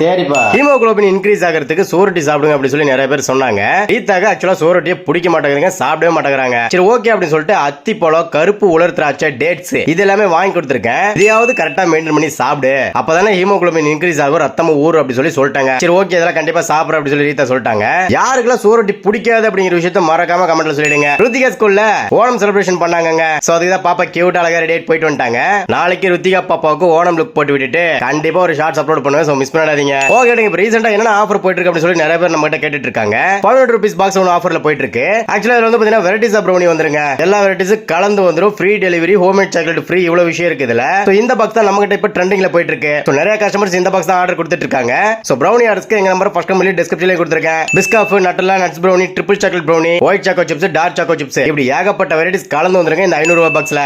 சரிப்பா. Haemoglobin increase ஆகிறதுக்கு சோரட்டி சாப்பிடுங்க அப்படின்னு சொல்லி நிறைய பேர் சொன்னாங்க. ரீத்தாக்கு ஆக்சுவலா சோரட்டியை பிடிக்க மாட்டேங்கிறாங்க சாப்பிடவே மாட்டேங்கிறாங்க. சரி ஓகே அப்படின்னு சொல்லிட்டு அத்தி பழம் கருப்பு உலர் திராட்சை டேட்ஸ் இது எல்லாமே வாங்கி கொடுத்துருக்கேன். இதையாவது கரெக்டா மெயின்டைன் பண்ணி சாப்பிடு. அப்பதானே ஹீமோகுளோபின் இன்க்ரீஸ் ஆகும் ரத்தம் ஊறும் அப்படி சொல்லி சொல்லிட்டாங்க. சரி ஓகே இதெல்லாம் கண்டிப்பா சாப்பிடு அப்படின்னு சொல்லி ரீதா சொல்லிட்டாங்க. யாருக்கெல்லாம் சோரட்டி பிடிக்காது அப்படிங்கிற விஷயத்த மறக்காம கமெண்ட்ல சொல்லிடுங்க. ருத்திகா ஸ்கூல்ல ஓணம் செலிப்ரேஷன் பண்ணாங்க சோ அதுக்கு பாப்பா கியூட் அழகா ரெடி போயிட்டு வந்துட்டாங்க. நாளைக்கு ருத்திகா பாப்பாவுக்கு ஓணம் லுக் போட்டு விட்டுட்டு கண்டிப்பா ஒரு ஷார்ட்ஸ் அப்லோட் பண்ணுவேன். சோ மிஸ் பண்ணாதீங்க. ஓகே இப்போ ரீசெண்டா என்ன ஆஃபர் போயிட்டு இருக்கு அப்படின்னு சொல்லி நிறைய பேர் நம்ம கிட்ட கேட்டுட்டு இருக்காங்க பதினெட்டு ருபீஸ் பாக்ஸ் ஒன்று ஆஃபர்ல போயிட்டு இருக்கு. ஆக்சுவலா இதுல வந்து பாத்தீங்கன்னா வெரைட்டிஸ் ஆஃப் ப்ரௌனி வந்துருங்க. எல்லா வெரைட்டிஸும் கலந்து வந்துடும் free delivery homemade chocolate free இவ்வளவு விஷயம் இருக்கு இதுல. ஸோ இந்த பாக்ஸ் தான் நம்ம கிட்ட இப்ப ட்ரெண்டிங்ல போயிட்டு இருக்கு. ஸோ நிறைய கஸ்டமர்ஸ் இந்த பாக்ஸ் தான் ஆர்டர் கொடுத்துட்டு இருக்காங்க. ஸோ ப்ரௌனி ஆர்டர்ஸ்க்கு எங்க நம்பர் ஃபர்ஸ்ட் கம்பெனி டிஸ்கிரிப்ஷன்ல கொடுத்துருக்கேன். Biscoff Nutella nuts brownie triple chocolate brownie white choco chips dark choco chips இப்படி ஏகப்பட்ட வெரைட்டிஸ் கலந்து வந்துருங்க இந்த ஐநூறு ரூபாய் பாக்ஸ்ல